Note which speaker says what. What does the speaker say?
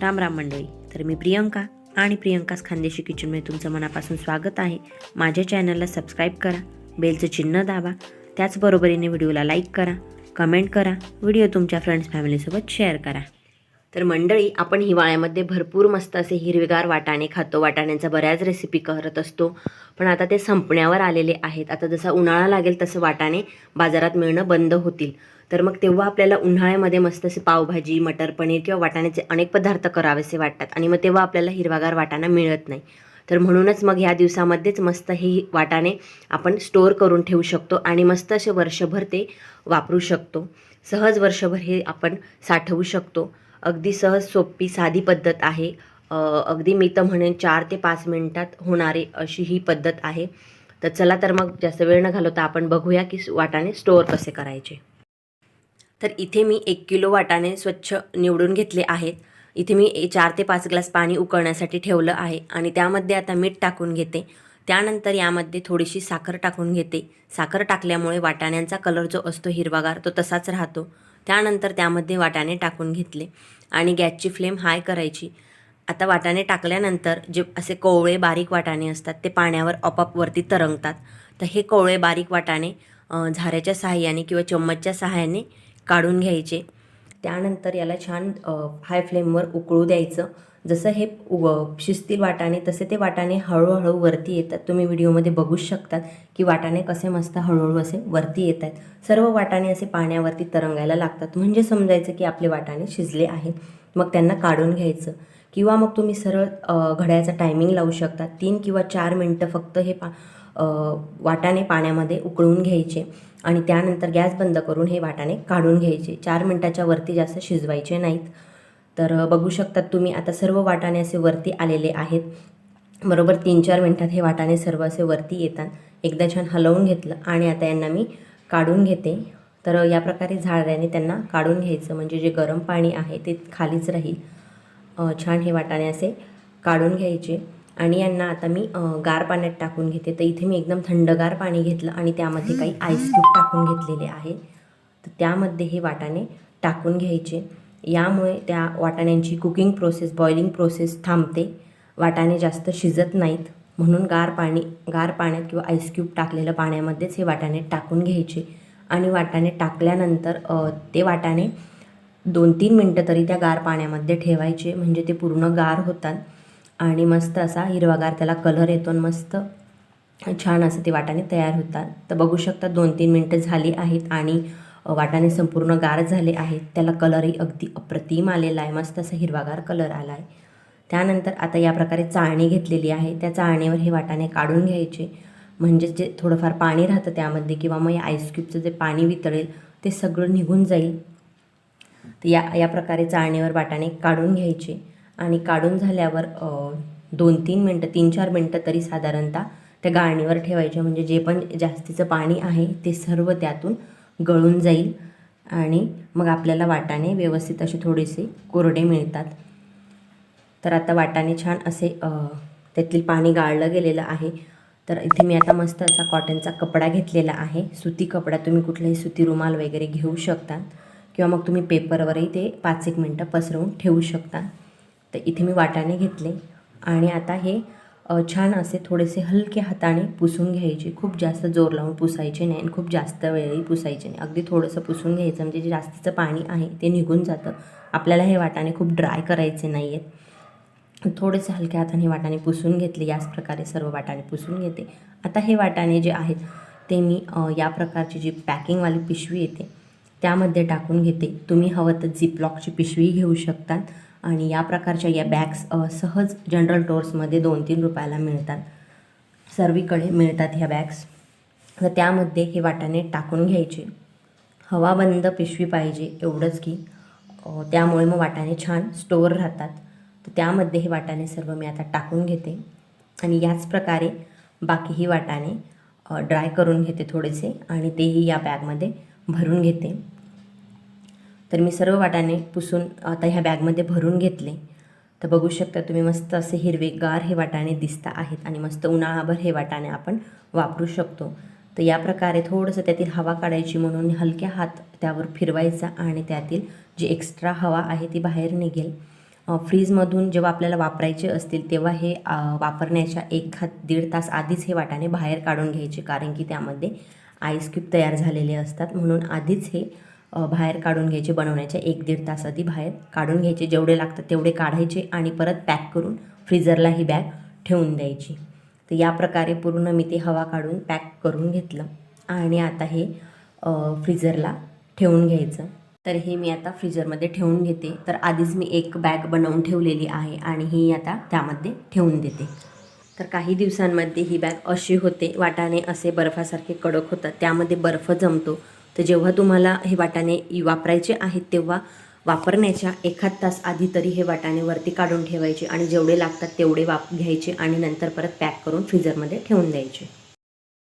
Speaker 1: राम राम मंडळी. तर मी प्रियंका आणि प्रियंकाच खानदेशी किचनमध्ये तुमचं मनापासून स्वागत आहे. माझ्या चॅनलला सबस्क्राईब करा बेलचं चिन्ह दाबा त्याचबरोबरीने व्हिडिओला लाईक करा कमेंट करा व्हिडिओ तुमच्या फ्रेंड्स फॅमिलीसोबत शेअर करा. तर मंडळी आपण हिवाळ्यामध्ये भरपूर मस्त असे हिरवेगार वाटाणे खातो वाटाण्यांचा बऱ्याच रेसिपी करत असतो. पण आता ते संपण्यावर आलेले आहेत. आता जसा उन्हाळा लागेल तसं वाटाणे बाजारात मिळणं बंद होतील. तर मग तेव्हा आपल्याला उन्हाळ्यामध्ये मस्त असे पावभाजी मटर पनीर किंवा वाटाण्याचे अनेक पदार्थ करावेसे वाटतात आणि मग तेव्हा आपल्याला हिरवागार वाटाणा मिळत नाही. तर म्हणूनच मग ह्या दिवसामध्येच मस्त ही वाटाणे आपण स्टोअर करून ठेवू शकतो आणि मस्त असे वर्षभर ते वापरू शकतो. सहज वर्षभर हे आपण साठवू शकतो. अगदी सहज सोपी साधी पद्धत आहे. अगदी मी तर म्हणेन चार ते पाच मिनटात होणारी अशी ही पद्धत आहे. तर चला तर मग जास्त वेळ न घालवता आपण बघूया की वाटाणे स्टोअर कसे करायचे. तर इथे मी एक किलो वाटाणे स्वच्छ निवडून घेतले आहेत. इथे मी ए- चार ते पाच ग्लास पाणी उकळण्यासाठी ठेवलं आहे आणि त्यामध्ये आता मीठ टाकून घेते. त्यानंतर यामध्ये थोडीशी साखर टाकून घेते. साखर टाकल्यामुळे वाटाण्यांचा कलर जो असतो हिरवागार तो तसाच राहतो. त्यानंतर त्यामध्ये वाटाणे टाकून घेतले आणि गॅसची फ्लेम हाय करायची. आता वाटाणे टाकल्यानंतर जे असे कोवळे बारीक वाटाणे असतात ते पाण्यावर आपोआप वरती तरंगतात. तर हे कोवळे बारीक वाटाणे झाऱ्याच्या सहाय्याने किंवा चम्मचच्या सहाय्याने काढून घ्यायचे. त्यानंतर याला छान हाय फ्लेमवर उकळू द्यायचं. जसं हे व शिजतील वाटाणे तसे ते वाटाणे हळूहळू वरती येतात. तुम्ही व्हिडिओमध्ये बघूच शकतात की वाटाणे कसे मस्त हळूहळू असे वरती येत आहेत सर्व वाटाणे असे पाण्यावरती तरंगायला लागतात. म्हणजे समजायचं की आपले वाटाणे शिजले आहेत. मग त्यांना काढून घ्यायचं. किंवा मग तुम्ही सरळ अ, घड्याचा टायमिंग लावू शकता. तीन किंवा चार मिनटं फक्त हे पा वाटाने वाटाणे पाण्यामध्ये उकळून घ्यायचे आणि त्यानंतर गॅस बंद करून हे वाटाणे काढून घ्यायचे. चार मिनटाच्या वरती जास्त शिजवायचे नाहीत. तर बघू शकतात तुम्ही आता सर्व वाटाणे असे वरती आलेले आहेत. बरोबर तीन चार मिनटात हे वाटाणे सर्व असे वरती येतात. एकदा छान हलवून घेतलं आणि आता यांना मी काढून घेते. तर या प्रकारे झाडाने त्यांना काढून घ्यायचं. म्हणजे जे गरम पाणी आहे ते खालीच राहील. छान हे वाटाणे असे काढून घ्यायचे. आणि यांना आता मी गार पाण्यात टाकून घेते. तर इथे मी एकदम थंडगार पाणी घेतलं आणि त्यामध्ये काही आईस क्यूब टाकून घेतलेले आहे. तर त्यामध्ये हे वाटाणे टाकून घ्यायचे. यामुळे त्या वाटाण्यांची कुकिंग प्रोसेस बॉइलिंग प्रोसेस थांबते. वाटाणे जास्त शिजत नाहीत. म्हणून गार पाणी गार पाण्यात किंवा आईस क्यूब टाकलेलं पाण्यामध्येच हे वाटाणे टाकून घ्यायचे. आणि वाटाणे टाकल्यानंतर ते वाटाणे दोन तीन मिनटं तरी त्या गार पाण्यामध्ये ठेवायचे म्हणजे ते पूर्ण गार होतात. आणि मस्त असा हिरवागार त्याला कलर येतो आणि मस्त छान असं ते वाटाणे तयार होतात. तर बघू शकता दोन तीन मिनटं झाली आहेत आणि वाटाणे संपूर्ण गार झाले आहेत. त्याला कलरही अगदी अप्रतिम आलेला आहे. मस्त असा हिरवागार कलर आला आहे त्यानंतर आता या प्रकारे चाळणी घेतलेली आहे. त्या चाळणीवर हे वाटाणे काढून घ्यायचे. म्हणजे जे थोडंफार पाणी राहतं त्यामध्ये किंवा मग या आईस्क्यूबचं जे पाणी वितळेल ते सगळं निघून जाईल. तर या या प्रकारे चाळणीवर वाटाणे काढून घ्यायचे. आणि काढून झाल्यावर दोन तीन मिनटं तीन चार मिनटं तरी साधारणतः त्या गाळणीवर ठेवायचे. म्हणजे जे पण जास्तीचं पाणी आहे ते सर्व त्यातून गळून जाईल आणि मग आपल्याला वाटाणे व्यवस्थित असे थोडेसे कोरडे मिळतात. तर आता वाटाणे छान असे त्यातील पाणी गाळलं गेलेलं आहे. तर इथे मी आता मस्त असा कॉटनचा कपडा घेतलेला आहे. सुती कपडा तुम्ही कुठलाही सुती रुमाल वगैरे घेऊ शकता. किंवा मग तुम्ही पेपरवरही ते पाच एक मिनटं पसरवून ठेवू शकता. तर इथे मी वाटाणे घेतले. आणि आता हे छान असे थोडेसे हलके हाताने पुसून घ्यायचे. खूप जास्त जोर लावून पुसायचे नाही आणि खूप जास्त वेळही पुसायचे नाही. अगदी थोडंसं पुसून घ्यायचं म्हणजे जे जास्तीचं पाणी आहे ते निघून जातं. आपल्याला हे वाटाणे खूप ड्राय करायचे नाही आहेत थोडेसे हलक्या हाताने वाटाणे पुसून घेतले. याच प्रकारे सर्व वाटाणे पुसून घेते. आता हे वाटाणे जे आहेत ते मी या प्रकारची जी पॅकिंगवाली पिशवी येते त्यामध्ये टाकून घेते. तुम्ही हवं तर झिपलॉकची पिशवी घेऊ शकतात. आणि या प्रकारच्या या बॅग्स सहज जनरल स्टोर्समध्ये दोन तीन रुपयाला मिळतात. सर्वीकडे मिळतात ह्या बॅग्स तर त्यामध्ये हे वाटाणे टाकून घ्यायचे. हवाबंद पिशवी पाहिजे एवढंच की त्यामुळे मग वाटाणे छान स्टोअर राहतात. तर त्यामध्ये हे वाटाणे सर्व मी आता टाकून घेते. आणि याच प्रकारे बाकीही वाटाणे ड्राय करून घेते थोडेसे आणि तेही या बॅगमध्ये भरून घेते. तर मी सर्व वाटाने पुसून आता ह्या बॅगमध्ये भरून घेतले. तर बघू शकता तुम्ही मस्त असे हिरवेगार हे वाटाणे दिसता आहेत आणि मस्त उन्हाळाभर हे वाटाणे आपण वापरू शकतो. तर या प्रकारे थोडंसं त्यातील हवा काढायची म्हणून हलक्या हात त्यावर फिरवायचा आणि त्यातील जी एक्स्ट्रा हवा आहे ती बाहेर निघेल. फ्रीजमधून जेव्हा आपल्याला वापरायचे असतील तेव्हा हे वापरण्याच्या एक हात दीड तास आधीच हे वाटाणे बाहेर काढून घ्यायचे कारण की त्यामध्ये आईस क्यूब तयार झालेले असतात. म्हणून आधीच हे बाहेर काढून घ्यायचे बनवण्याच्या एक दीड तास आधी बाहेर काढून घ्यायचे. जेवढे लागतात तेवढे काढायचे आणि परत पॅक करून फ्रीजरला ही बॅग ठेवून द्यायची. तर या प्रकारे पूर्ण मी ते हवा काढून पॅक करून घेतलं आणि आता हे फ्रीजरला ठेवून घ्यायचं. तर हे मी आता फ्रीजरमध्ये ठेवून घेते. तर आधीच मी एक बॅग बनवून ठेवलेली आहे आणि ही आता त्यामध्ये ठेवून देते. तर काही दिवसांमध्ये ही बॅग अशी होते वाटाणे असे बर्फासारखे कडक होतात. त्यामध्ये बर्फ जमतो. तर जेव्हा तुम्हाला हे वाटाणे वापरायचे आहेत तेव्हा वापरण्याच्या एखाद तास आधी तरी हे वाटाणे वरती काढून ठेवायचे आणि जेवढे लागतात तेवढे वाप घ्यायचे आणि नंतर परत पॅक करून फ्रीजरमध्ये ठेवून द्यायचे.